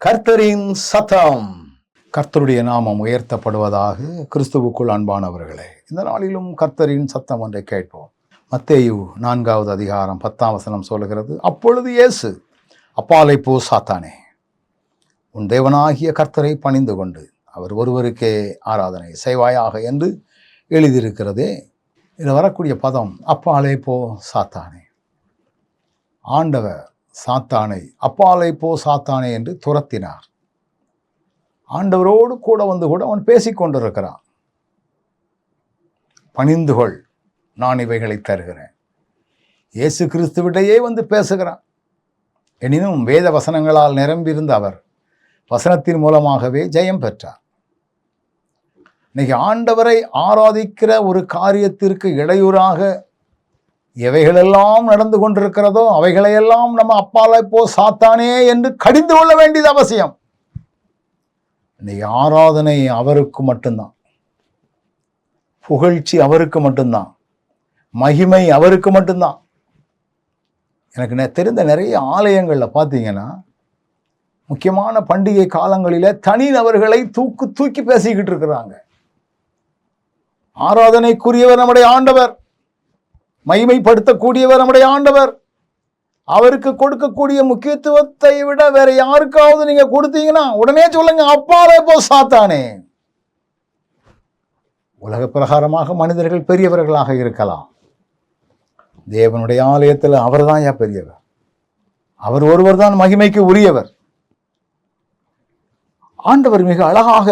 கர்த்தரின் சத்தம் கர்த்தருடைய நாமம் உயர்த்தப்படுவதாக கிறிஸ்துவுக்குள் அன்பானவர்களே இந்த நாளிலும் கர்த்தரின் சத்தம் ஒன்றை கேட்போம். மத்தேயு நான்காவது அதிகாரம் பத்தாம் வசனம் சொல்லுகிறது அப்பொழுது இயேசு அப்பாலை போ சாத்தானே உன் தேவனாகிய கர்த்தரை பணிந்து கொண்டு அவர் ஒருவருக்கே ஆராதனை செய்வாயாக என்று எழுதியிருக்கிறதே இதில் வரக்கூடிய பதம் அப்பாலே போ சாத்தானே ஆண்டவர் சாத்தானை அப்பாலை போ சாத்தானே என்று துரத்தினார். ஆண்டவரோடு கூட வந்து கூட அவன் பேசிக்கொண்டிருக்கிறான் பணிந்துகொள் பணிந்து கொள் நான் இவைகளை தருகிறேன். இயேசு கிறிஸ்துவிடையே வந்து பேசுகிறான். எனினும் வேத வசனங்களால் நிரம்பியிருந்த அவர் வசனத்தின் மூலமாகவே ஜெயம் பெற்றார். இன்னைக்கு ஆண்டவரை ஆராதிக்கிற ஒரு காரியத்திற்கு இடையூறாக எவைகளெல்லாம் நடந்து கொண்டிருக்கிறதோ அவைகளையெல்லாம் நம்ம அப்பால போ சாத்தானே என்று கடிந்து கொள்ள வேண்டியது அவசியம். இன்னைக்கு ஆராதனை அவருக்கு மட்டும்தான். புகழ்ச்சி அவருக்கு மட்டும்தான். மகிமை அவருக்கு மட்டும்தான். எனக்கு தெரிந்த நிறைய ஆலயங்களில் பார்த்தீங்கன்னா முக்கியமான பண்டிகை காலங்களில் தனிநபர்களை தூக்கு தூக்கி பேசிக்கிட்டு இருக்கிறாங்க. ஆராதனைக்குரியவர் நம்முடைய ஆண்டவர். மகிமைப்படுத்தக்கூடியவர் நம்முடைய ஆண்டவர். அவருக்கு கொடுக்கக்கூடிய முக்கியத்துவத்தை விட வேற யாருக்காவது நீங்க கொடுத்தீங்கன்னா உடனே சொல்லுங்க அப்பாலே போ சாத்தானே. உலக பிரகாரமாக மனிதர்கள் பெரியவர்களாக இருக்கலாம். தேவனுடைய ஆலயத்தில் அவர்தான் ஏன் பெரியவர். அவர் ஒருவர் தான் மகிமைக்கு உரியவர். ஆண்டவர் மிக அழகாக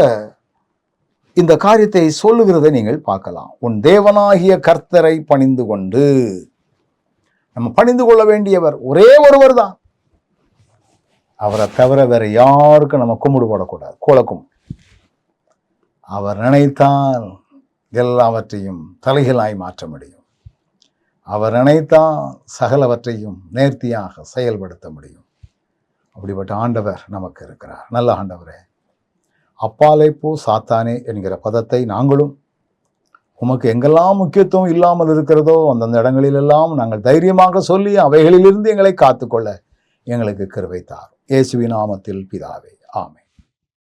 இந்த காரியத்தை சொல்லுகிறதை நீங்கள் பார்க்கலாம். உன் தேவனாகிய கர்த்தரை பணிந்து கொண்டு. நம்ம பணிந்து கொள்ள வேண்டியவர் ஒரே ஒருவர் தான். அவரை தவிர வேற யாருக்கும் நம்ம கும்பிடு போடக்கூடாது. குலக்கும். அவர் நினைத்தால் எல்லாவற்றையும் தலைகளாய் மாற்ற முடியும். அவர் நினைத்தால் சகலவற்றையும் நேர்த்தியாக செயல்படுத்த முடியும். அப்படிப்பட்ட ஆண்டவர் நமக்கு இருக்கிறார். நல்ல ஆண்டவரே. அப்பாலை போ சாத்தானே என்கிற பதத்தை நாங்களும் உமக்கு எங்கெல்லாம் முக்கியத்துவம் இல்லாமல் இருக்கிறதோ அந்தந்த இடங்களிலெல்லாம் நாங்கள் தைரியமாக சொல்லி அவைகளிலிருந்து எங்களை காத்துக்கொள்ள எங்களுக்கு கருவைத்தார் தாரும். நாமத்தில் பிதாவே ஆமை